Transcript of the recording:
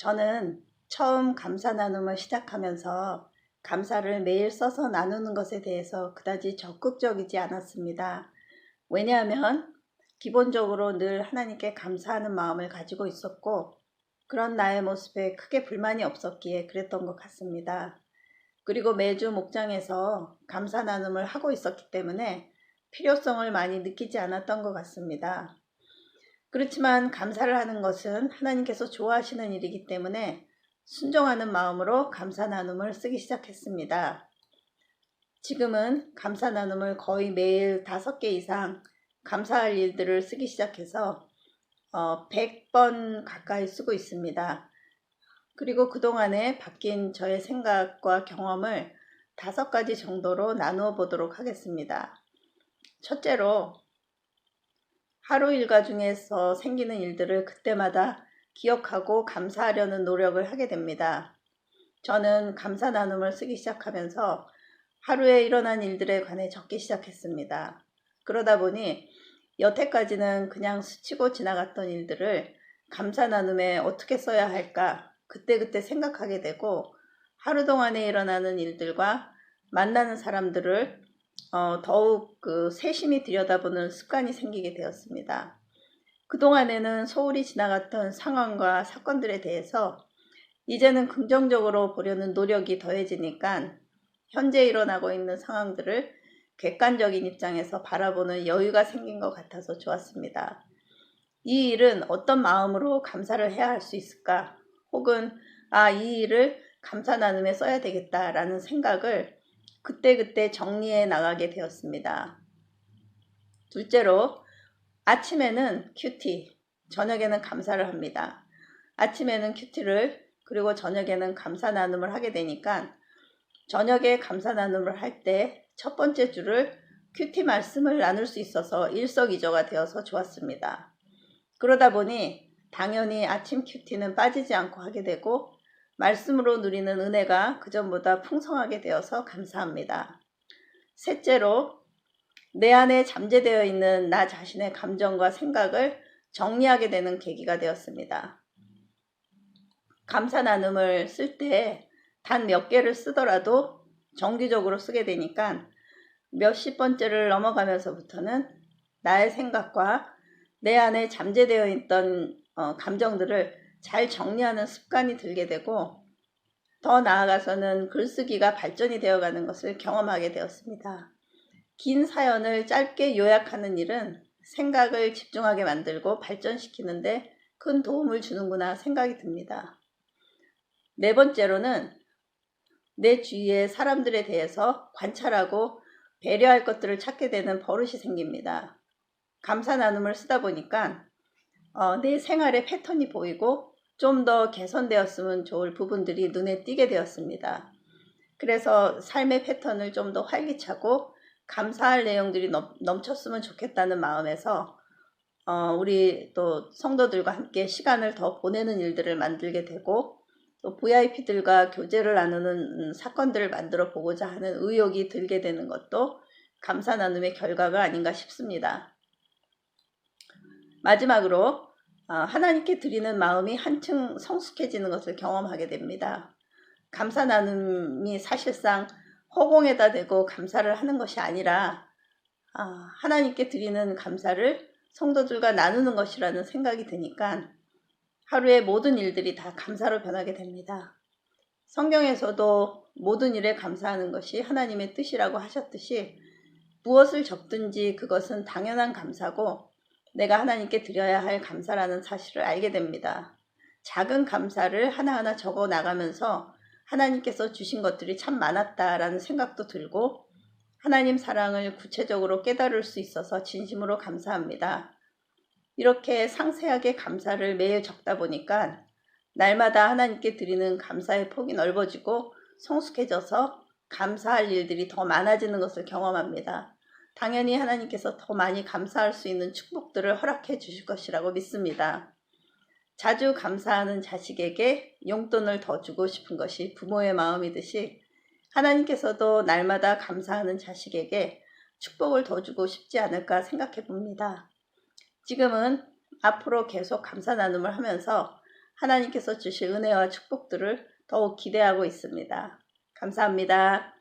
저는 처음 감사 나눔을 시작하면서 감사를 매일 써서 나누는 것에 대해서 그다지 적극적이지 않았습니다. 왜냐하면 기본적으로 늘 하나님께 감사하는 마음을 가지고 있었고 그런 나의 모습에 크게 불만이 없었기에 그랬던 것 같습니다. 그리고 매주 목장에서 감사 나눔을 하고 있었기 때문에 필요성을 많이 느끼지 않았던 것 같습니다. 그렇지만 감사를 하는 것은 하나님께서 좋아하시는 일이기 때문에 순종하는 마음으로 감사 나눔을 쓰기 시작했습니다. 지금은 감사 나눔을 거의 매일 다섯 개 이상 감사할 일들을 쓰기 시작해서 어, 100번 가까이 쓰고 있습니다. 그리고 그동안에 바뀐 저의 생각과 경험을 다섯 가지 정도로 나누어 보도록 하겠습니다. 첫째로 하루 일과 중에서 생기는 일들을 그때마다 기억하고 감사하려는 노력을 하게 됩니다. 저는 감사 나눔을 쓰기 시작하면서 하루에 일어난 일들에 관해 적기 시작했습니다. 그러다 보니 여태까지는 그냥 스치고 지나갔던 일들을 감사 나눔에 어떻게 써야 할까 그때그때 생각하게 되고 하루 동안에 일어나는 일들과 만나는 사람들을 어, 더욱 그 세심히 들여다보는 습관이 생기게 되었습니다. 그동안에는 소홀히 지나갔던 상황과 사건들에 대해서 이제는 긍정적으로 보려는 노력이 더해지니까 현재 일어나고 있는 상황들을 객관적인 입장에서 바라보는 여유가 생긴 것 같아서 좋았습니다. 이 일은 어떤 마음으로 감사를 해야 할 수 있을까? 혹은 아, 이 일을 감사 나눔에 써야 되겠다라는 생각을 그때그때 정리해 나가게 되었습니다. 둘째로 아침에는 큐티, 저녁에는 감사를 합니다. 아침에는 큐티를 그리고 저녁에는 감사 나눔을 하게 되니까 저녁에 감사 나눔을 할 때 첫 번째 주를 큐티 말씀을 나눌 수 있어서 일석이조가 되어서 좋았습니다. 그러다 보니 당연히 아침 큐티는 빠지지 않고 하게 되고 말씀으로 누리는 은혜가 그전보다 풍성하게 되어서 감사합니다. 셋째로 내 안에 잠재되어 있는 나 자신의 감정과 생각을 정리하게 되는 계기가 되었습니다. 감사 나눔을 쓸 때 단 몇 개를 쓰더라도 정기적으로 쓰게 되니까 몇십 번째를 넘어가면서부터는 나의 생각과 내 안에 잠재되어 있던 어, 감정들을 잘 정리하는 습관이 들게 되고 더 나아가서는 글쓰기가 발전이 되어가는 것을 경험하게 되었습니다. 긴 사연을 짧게 요약하는 일은 생각을 집중하게 만들고 발전시키는데 큰 도움을 주는구나 생각이 듭니다. 네 번째로는 내 주위의 사람들에 대해서 관찰하고 배려할 것들을 찾게 되는 버릇이 생깁니다. 감사 나눔을 쓰다 보니까 어, 내 생활의 패턴이 보이고 좀 더 개선되었으면 좋을 부분들이 눈에 띄게 되었습니다. 그래서 삶의 패턴을 좀 더 활기차고 감사할 내용들이 넘, 넘쳤으면 좋겠다는 마음에서 어, 우리 또 성도들과 함께 시간을 더 보내는 일들을 만들게 되고 또 VIP들과 교제를 나누는 음, 사건들을 만들어 보고자 하는 의욕이 들게 되는 것도 감사 나눔의 결과가 아닌가 싶습니다. 마지막으로 어, 하나님께 드리는 마음이 한층 성숙해지는 것을 경험하게 됩니다. 감사 나눔이 사실상 허공에다 대고 감사를 하는 것이 아니라 아, 하나님께 드리는 감사를 성도들과 나누는 것이라는 생각이 드니까 하루의 모든 일들이 다 감사로 변하게 됩니다. 성경에서도 모든 일에 감사하는 것이 하나님의 뜻이라고 하셨듯이 무엇을 적든지 그것은 당연한 감사고 내가 하나님께 드려야 할 감사라는 사실을 알게 됩니다. 작은 감사를 하나하나 적어 나가면서 하나님께서 주신 것들이 참 많았다라는 생각도 들고 하나님 사랑을 구체적으로 깨달을 수 있어서 진심으로 감사합니다. 이렇게 상세하게 감사를 매일 적다 보니까 날마다 하나님께 드리는 감사의 폭이 넓어지고 성숙해져서 감사할 일들이 더 많아지는 것을 경험합니다. 당연히 하나님께서 더 많이 감사할 수 있는 축 복들을 허락해 주실 것이라고 믿습니다. 자주 감사하는 자식에게 용돈을 더 주고 싶은 것이 부모의 마음이듯이 하나님께서도 날마다 감사하는 자식에게 축복을 더 주고 싶지 않을까 생각해 봅니다. 지금은 앞으로 계속 감사 나눔을 하면서 하나님께서 주실 은혜와 축복들을 더욱 기대하고 있습니다. 감사합니다.